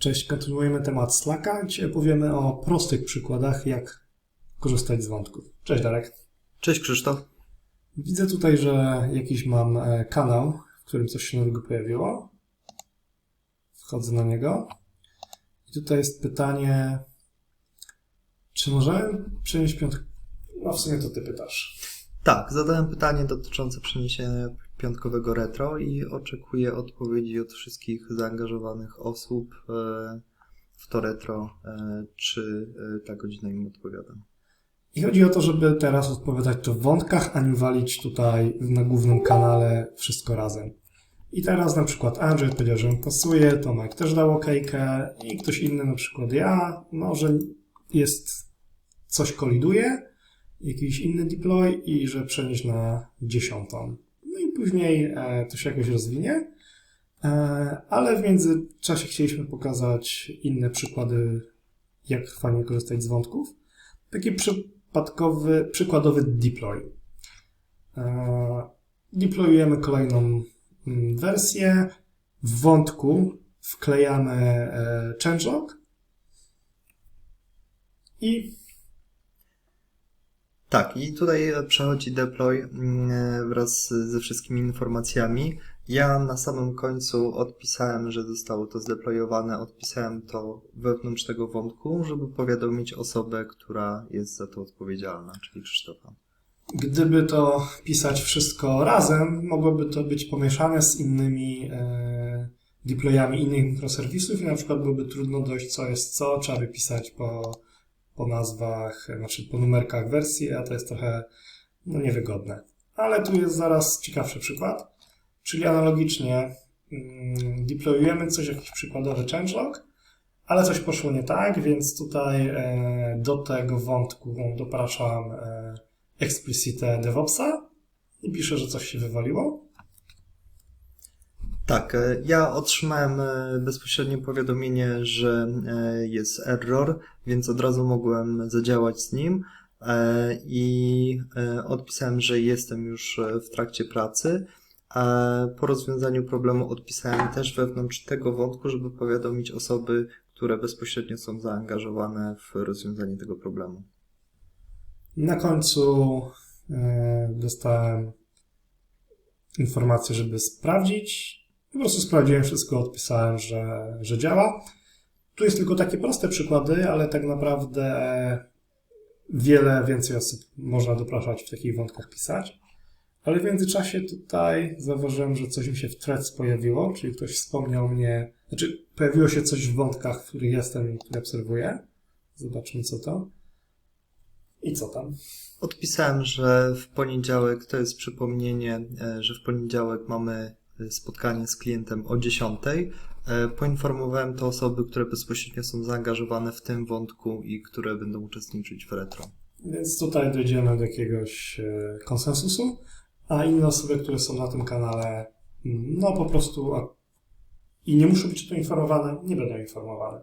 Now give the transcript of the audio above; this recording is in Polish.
Cześć, kontynuujemy temat Slacka. Dzisiaj powiemy o prostych przykładach, jak korzystać z wątków. Cześć Darek. Cześć Krzysztof. Widzę tutaj, że jakiś mam e, kanał, w którym coś się nowego pojawiło. Wchodzę na niego. I tutaj jest pytanie, czy możemy przenieść piątkę? No w sumie to ty pytasz. Tak, zadałem pytanie dotyczące przeniesienia piątkowego retro i oczekuję odpowiedzi od wszystkich zaangażowanych osób e, w to retro, e, czy e, ta godzina im odpowiada. I chodzi o to, żeby teraz odpowiadać to w wątkach, a nie walić tutaj na głównym kanale wszystko razem. I teraz na przykład Andrzej powiedział, że mu pasuje, Tomek też dał okejkę i ktoś inny, na przykład ja, może jest coś koliduje, jakiś inny deploy i że przenieść na dziesiątą. No i później e, to się jakoś rozwinie, e, ale w międzyczasie chcieliśmy pokazać inne przykłady, jak fajnie korzystać z wątków. Taki przypadkowy, przykładowy deploy. E, Deployujemy kolejną mm, wersję. W wątku wklejamy changelog i Tak, i tutaj przechodzi deploy mm, wraz ze wszystkimi informacjami. Ja na samym końcu odpisałem, że zostało to zdeployowane, odpisałem to wewnątrz tego wątku, żeby powiadomić osobę, która jest za to odpowiedzialna, czyli Krzysztofa. Gdyby to pisać wszystko razem, mogłoby to być pomieszane z innymi e, deployami innych mikroserwisów i na przykład byłoby trudno dojść, co jest co, trzeba by pisać po, po nazwach, znaczy po numerkach wersji, a to jest trochę no, niewygodne. Ale tu jest zaraz ciekawszy przykład, czyli analogicznie mm, deployujemy coś, jakiś przykładowy changelog, ale coś poszło nie tak, więc tutaj e, do tego wątku dopraszam e, explicite DevOpsa i piszę, że coś się wywaliło. Tak, e, ja otrzymałem e, bezpośrednie powiadomienie, że e, jest error, więc od razu mogłem zadziałać z nim i odpisałem, że jestem już w trakcie pracy. Po rozwiązaniu problemu odpisałem też wewnątrz tego wątku, żeby powiadomić osoby, które bezpośrednio są zaangażowane w rozwiązanie tego problemu. Na końcu dostałem informację, żeby sprawdzić. Po prostu sprawdziłem wszystko, odpisałem, że, że działa. Tu jest tylko takie proste przykłady, ale tak naprawdę wiele więcej osób można dopraszać w takich wątkach pisać. Ale w międzyczasie tutaj zauważyłem, że coś mi się w threads pojawiło, czyli ktoś wspomniał mnie, znaczy pojawiło się coś w wątkach, w których jestem i które obserwuję. Zobaczmy co to. I co tam? Odpisałem, że w poniedziałek to jest przypomnienie, e, że w poniedziałek mamy spotkanie z klientem o 10. E, Poinformowałem te osoby, które bezpośrednio są zaangażowane w tym wątku i które będą uczestniczyć w retro. Więc tutaj dojdziemy do jakiegoś e, konsensusu, a inne osoby, które są na tym kanale, mm, no po prostu i nie muszą być o tym informowane, nie będą informowane.